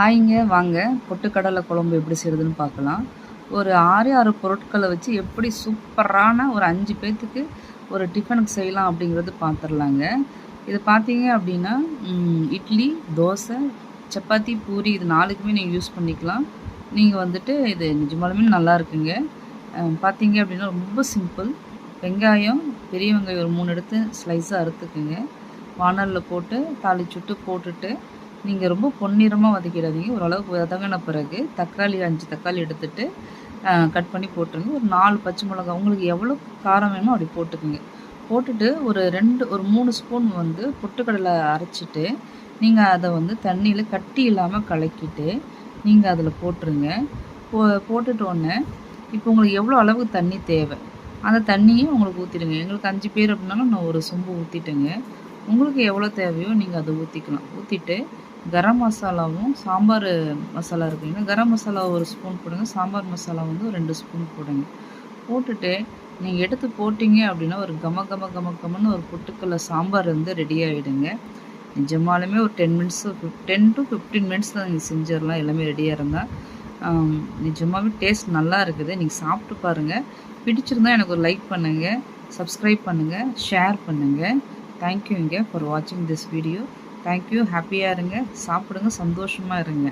ஹாய்ங்க வாங்க. பொட்டுக்கடலை குழம்பு எப்படி செய்கிறதுன்னு பார்க்கலாம். ஒரு ஆறு ஆறு பொருட்களை வச்சு எப்படி சூப்பரான ஒரு அஞ்சு பேர்த்துக்கு ஒரு டிஃபனுக்கு செய்யலாம் அப்படிங்கிறது பார்த்துடலாங்க இது பார்த்தீங்க அப்படின்னா இட்லி தோசை சப்பாத்தி பூரி இது நாலுக்குமே நீங்கள் யூஸ் பண்ணிக்கலாம். நீங்கள் வந்துட்டு இது நிஜமாலுமே நல்லா இருக்குங்க. பார்த்தீங்க அப்படின்னா ரொம்ப சிம்பிள் வெங்காயம் பெரிய வெங்காயம் ஒரு மூணு எடுத்து ஸ்லைஸாக அறுத்துக்குங்க. வானலில் போட்டு தாளிச்சுட்டு போட்டுட்டு நீங்கள் ரொம்ப பொன்னிறமாக வதக்கிடாதீங்க. ஓரளவுக்கு வதங்கின பிறகு தக்காளி அஞ்சு தக்காளி எடுத்துட்டு கட் பண்ணி போட்டுருங்க. ஒரு நாலு பச்சை மிளகாய் உங்களுக்கு எவ்வளோ காரம் வேணுமோ அப்படி போட்டுக்குங்க. போட்டுட்டு ஒரு ரெண்டு ஒரு மூணு ஸ்பூன் வந்து பொட்டுக்கடலை அரைச்சிட்டு நீங்கள் அதை வந்து தண்ணியில் கட்டி இல்லாமல் கலக்கிட்டு நீங்கள் அதில் போட்டுருங்க. போ போட்டுட்டோன்னே இப்போ உங்களுக்கு எவ்வளோ அளவுக்கு தண்ணி தேவை? அந்த தண்ணியும் உங்களுக்கு ஊற்றிடுங்க எங்களுக்கு அஞ்சு பேர் அப்படின்னாலும் நான் ஒரு சொம்பு ஊற்றிட்டேங்க உங்களுக்கு எவ்வளோ தேவையோ நீங்கள் அதை ஊற்றிக்கலாம் ஊற்றிட்டு கரம் மசாலாவும் சாம்பார் மசாலா இருக்குங்க கரம் மசாலா ஒரு ஸ்பூன் போடுங்க. சாம்பார் மசாலா வந்து ஒரு ரெண்டு ஸ்பூன் போடுங்க. போட்டுட்டு நீங்கள் எடுத்து போட்டிங்க அப்படின்னா ஒரு கம கம கம கமன்னு ஒரு புட்டுக்கல்ல சாம்பார் வந்து ரெடி ஆகிடுங்க நிஜமாலுமே ஒரு ten minutes ten to fifteen minutes தான் நீங்கள் செஞ்சிடலாம். எல்லாமே ரெடியாக இருந்தால் நிஜமாகவே டேஸ்ட் நல்லா இருக்குது. நீங்கள் சாப்பிட்டு பாருங்கள் பிடிச்சிருந்தா எனக்கு ஒரு லைக் பண்ணுங்கள் சப்ஸ்கிரைப் பண்ணுங்கள் ஷேர் பண்ணுங்கள் தேங்க்யூங்க ஃபார் வாட்சிங் திஸ் வீடியோ தேங்க்யூ ஹாப்பியாக இருங்க. சாப்பிடுங்க. சந்தோஷமாக இருங்க.